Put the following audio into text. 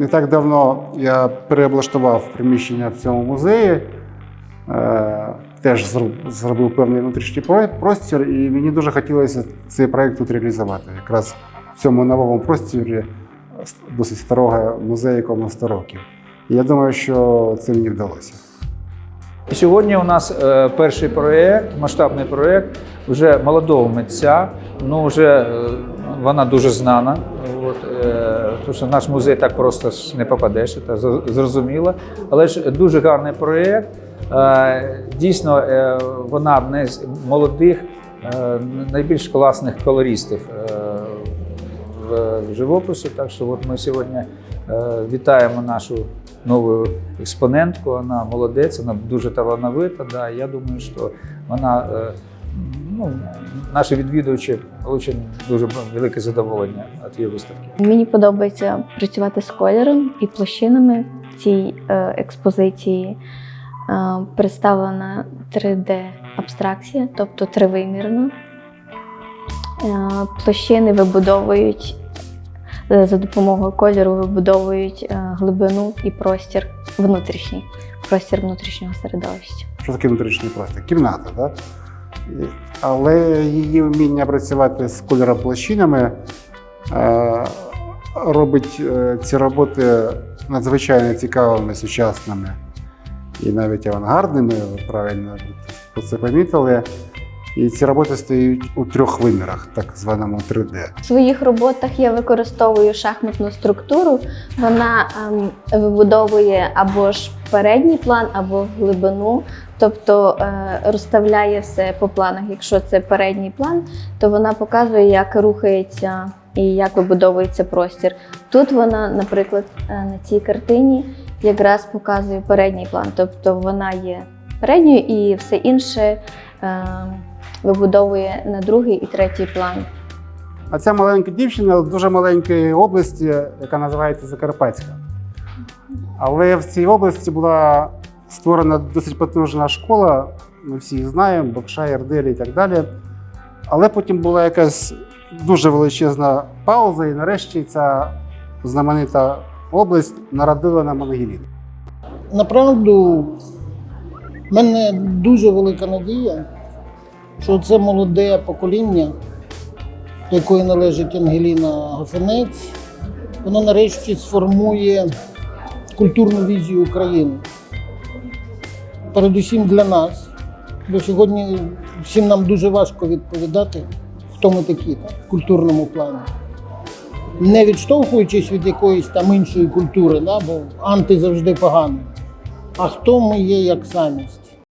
Не так давно я переоблаштував приміщення в цьому музеї, е, теж зробив певний внутрішній простір, і мені дуже хотілося цей проєкт тут реалізувати. Якраз в цьому новому просторі досить старого музею, якому 100 років. І я думаю, що це мені вдалося. Сьогодні у нас е, перший проєкт, масштабний проєкт вже молодого митця. Ну вже е, вона дуже знана. От, е, тому що наш музей так просто ж не попадеш, це зрозуміло. Але ж дуже гарний проєкт. Е, дійсно, е, вона одна з молодих, е, найбільш класних колористів в, живописі. Так що от ми сьогодні вітаємо нашу нову експонентку. Вона молодець, вона дуже талановита. Да. Я думаю, що вона, ну, наші відвідувачі отримали дуже велике задоволення від її виставки. Мені подобається працювати з кольором і площинами в цій е, експозиції. Е, представлена 3D-абстракція, тобто тривимірно. Е, площини вибудовують за допомогою кольору, вибудовують глибину і простір внутрішній, простір внутрішнього середовища. Що таке внутрішній простір? Кімната, так? Але її вміння працювати з кольороплощинами е, робить е, ці роботи надзвичайно цікавими, сучасними і навіть авангардними. Ви правильно це помітили. І ці роботи стоять у трьох вимірах, так званому 3D. В своїх роботах я використовую шахматну структуру. Вона ем, вибудовує або ж передній план, або глибину, тобто е, розставляє все по планах. Якщо це передній план, то вона показує, як рухається і як вибудовується простір. Тут вона, наприклад, е, на цій картині якраз показує передній план, тобто вона є передньою і все інше. Е, Вибудовує на другий і третій план. А ця маленька дівчина з дуже маленької області, яка називається Закарпатська. Але в цій області була створена досить потужна школа, ми всі їх знаємо, Бокша, Ярделі і так далі. Але потім була якась дуже величезна пауза, і нарешті ця знаменита область народила на Мангелін. Направду, в мене дуже велика надія, що це молоде покоління, до якої належить Ангеліна Гофенець, воно нарешті сформує культурну візію України. Передусім для нас. Бо сьогодні всім нам дуже важко відповідати, хто ми такі так, в культурному плані. Не відштовхуючись від якоїсь там іншої культури, да, бо анти завжди погано. А хто ми є як самість?